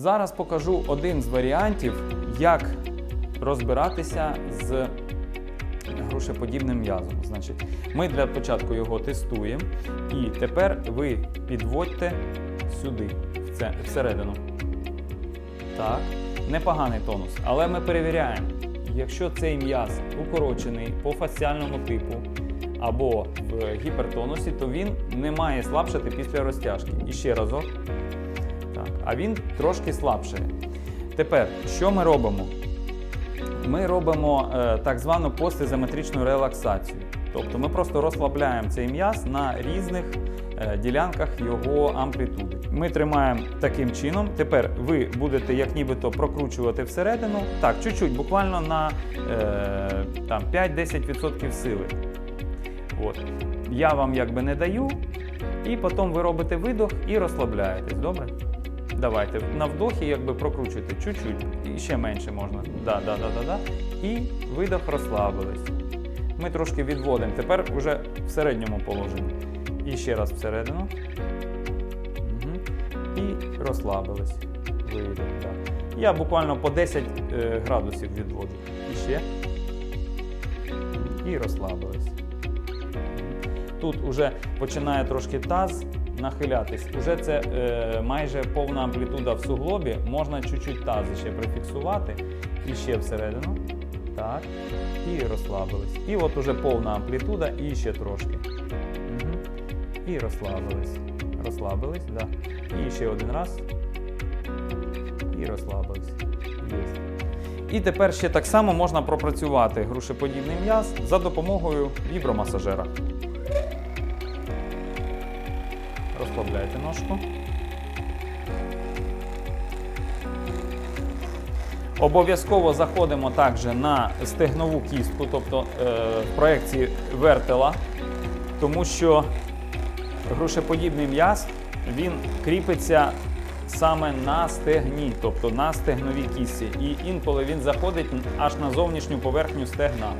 Зараз покажу один з варіантів, як розбиратися з грушеподібним м'язом. Значить, ми для початку його тестуємо, і тепер ви підводьте сюди, всередину. Так, непоганий тонус, але ми перевіряємо, якщо цей м'яз укорочений по фасціальному типу або в гіпертонусі, то він не має слабшати після розтяжки. І ще разок. Так, а він трошки слабшає. Тепер, що ми робимо? Ми робимо е, так звану постізометричну релаксацію. Тобто ми просто розслабляємо цей м'яз на різних е, ділянках його амплітуди. Ми тримаємо таким чином. Тепер ви будете як нібито прокручувати всередину. Так, чуть-чуть, буквально на е, там, 5-10% сили. От. Я вам якби не даю, і потім ви робите видох і розслабляєтесь. Добре? Давайте на вдохі якби прокручуйте чуть-чуть, і ще менше можна. Да, да, да, да, да. І видох розслабились. Ми трошки відводимо. Тепер вже в середньому положенні. І ще раз всередину. Угу. І розслабились. Видох. Так. Я буквально по 10 е, градусів відводжу. І ще. І розслабились. Тут уже починає трошки таз нахилятись. Уже це е, майже повна амплітуда в суглобі. Можна чуть-чуть таз ще прифіксувати. І ще всередину. Так. І розслабились. І от уже повна амплітуда, і ще трошки. Угу. І розслабились. Розслабились, да. І ще один раз. І розслабились. Є. І тепер ще так само можна пропрацювати грушеподібний м'яз за допомогою вібромасажера. Розслабляйте ножку. Обов'язково заходимо також на стегнову кістку, тобто е, в проекції вертела, тому що грушеподібний м'яз він кріпиться саме на стегні, тобто на стегновій кістці. І інколи він заходить аж на зовнішню поверхню стегна.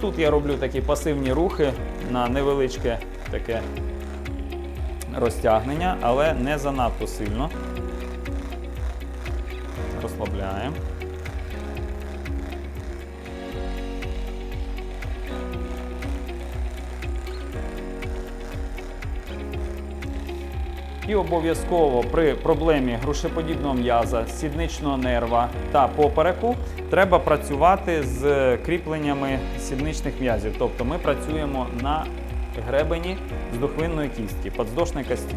Тут я роблю такі пасивні рухи на невеличке таке розтягнення, але не занадто сильно. Розслабляємо. І обов'язково при проблемі грушеподібного м'яза, сідничного нерва та попереку треба працювати з кріпленнями сідничних м'язів. Тобто ми працюємо на гребені здохвинної кістки, подздошної кості.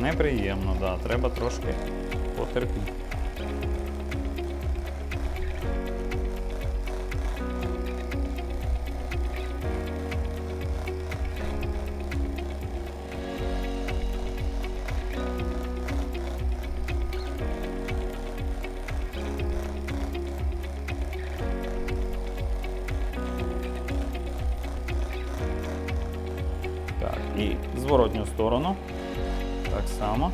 Неприємно, да. треба трошки потерпіти. І зворотню сторону. Так само.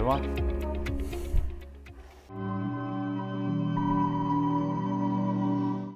有吗？